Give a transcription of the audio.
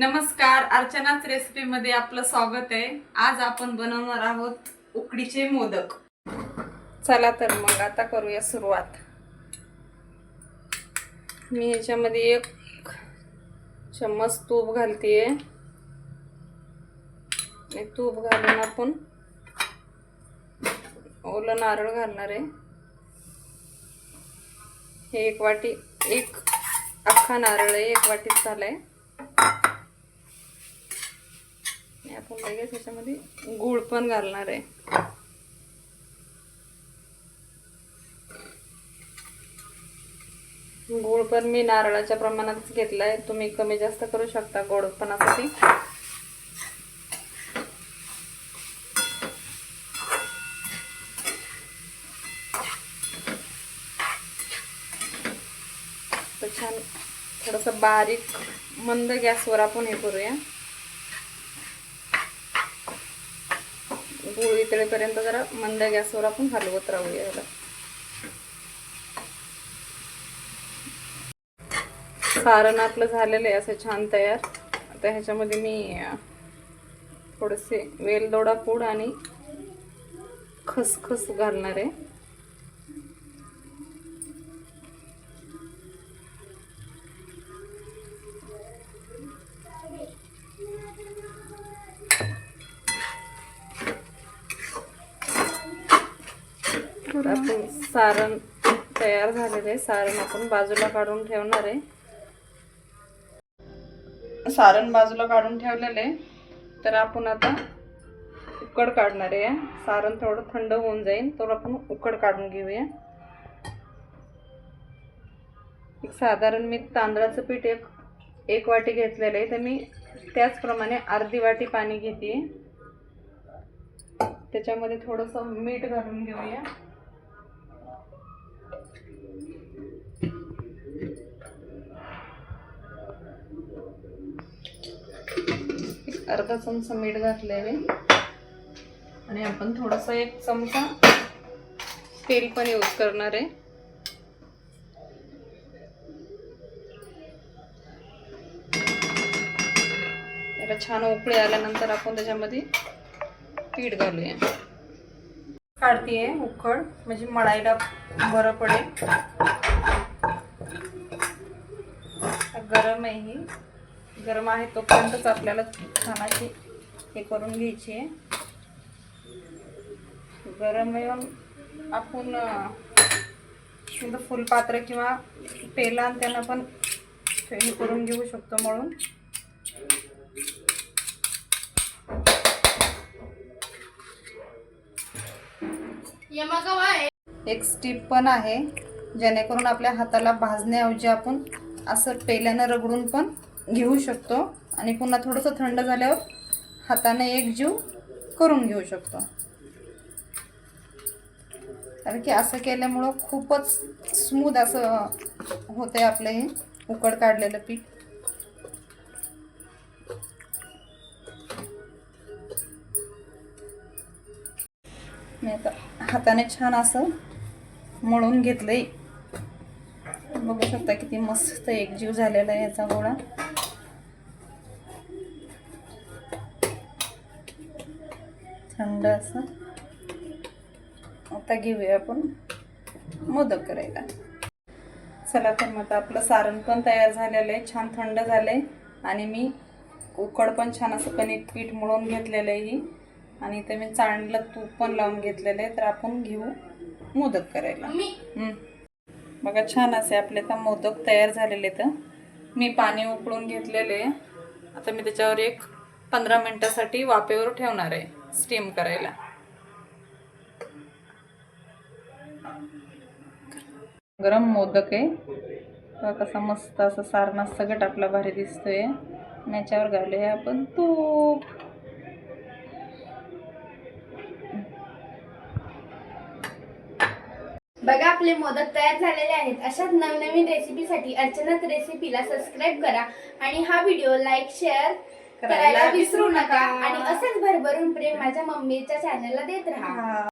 नमस्कार अर्चनाच रेसिपीमध्ये आपलं स्वागत आहे. आज आपण बनवणार आहोत उकडीचे मोदक. चला तर मग आता करूया सुरुवात. मी ह्याच्यामध्ये एक चम्मच तूप घालते तूप घालून आपण ओलं नारळ घालणार आहे. हे एक वाटी एक अख्खा नारळ आहे एक वाटीत आहे आणि आपण लगेच ह्याच्यामध्ये गूळ पण घालणार आहे. गूळ पण मी नारळाच्या प्रमाणातच घेतलाय. तुम्ही कमी जास्त करू शकता गोडपणासाठी तर छान थोडंसं बारीक मंद गॅसवर आपण हे करूया. गूळ इतळेपर्यंत जरा मंद गॅसवर आपण हलवत राहूया याला. सारण आपलं झालेलं आहे असं छान तयार. आता ह्याच्यामध्ये मी थोडेसे वेलदोडा पूड आणि खसखस घालणार आहे. आपण सारण तयार झालेलं आहे. सारण आपण बाजूला काढून ठेवणार आहे. सारण बाजूला काढून ठेवलेलं आहे. तर आपण आता उकड काढणार आहे. सारण थोडं थंड होऊन जाईल तर आपण उकड काढून घेऊया. एक साधारण मी तांदळाचं पीठ एक एक वाटी घेतलेलं आहे. तर मी त्याचप्रमाणे अर्धी वाटी पाणी घेते. त्याच्यामध्ये थोडंसं मीठ घालून घेऊया एक अर्धा चमचा मीठ घातलेले आणि आपण थोडंसं एक चमचा तेल पण यूज करणार आहे. त्याला छान उकळी आल्यानंतर आपण त्याच्यामध्ये पीठ घालूया. काढतीये उकड म्हणजे मळायला बरं पडेल. गरम आहे ही. गरम आहे तोपर्यंतच आपल्याला छानाची हे करून घ्यायची आहे. गरम येऊन आपण शुद्ध फुलपात्र किंवा पेला त्यांना पण हे करून घेऊ शकतो म्हणून. एक स्टीप पण आहे जेणेकरून आपल्या हाताला भाजण्याऐवजी आपण असं पेल्यानं रगडून पण घेऊ शकतो. आणि पुन्हा थोडंसं थंड झाल्यावर हाताने एक जीव करून घेऊ शकतो. कारण की असं केल्यामुळं खूपच स्मूद असं होते आपलं हे उकड काढलेलं पीठ. मी आता हाताने छान असं मळून घेतलंय. बघू शकता किती मस्त एकजीव झालेला आहे याचा गोळा. थंड असं. आता घेऊया आपण मोदक करायला. चला तर मग आपलं सारण पण तयार झालेलं आहे छान थंड झालंय. आणि मी उकड पण छान असं कणिक पीठ मळून घेतलेलं आहे ही. आणि इथे मी चाळणीला तूप पण लावून घेतलेलं आहे तर आपण घेऊ मोदक करायला. बघा छान असे आपले आता मोदक तयार झालेले तर मी पाणी उकळून घेतलेले आता मी त्याच्यावर एक पंधरा मिनटासाठी वाफेवर ठेवणार आहे स्टीम करायला. गरम मोदक आहे. कसा मस्त असं सारणा सगट आपला भारी दिसतोय. याच्यावर घालूया आपण तूप. बघा आपले मोदक तयार झालेले आहेत. अशाच नवनवीन रेसिपीसाठी अर्चनाच रेसिपीला सबस्क्राईब करा आणि हा व्हिडिओ लाईक शेअर करायला विसरू नका. आणि असंच भरभरून प्रेम माझ्या मम्मीच्या चॅनलला देत राहा.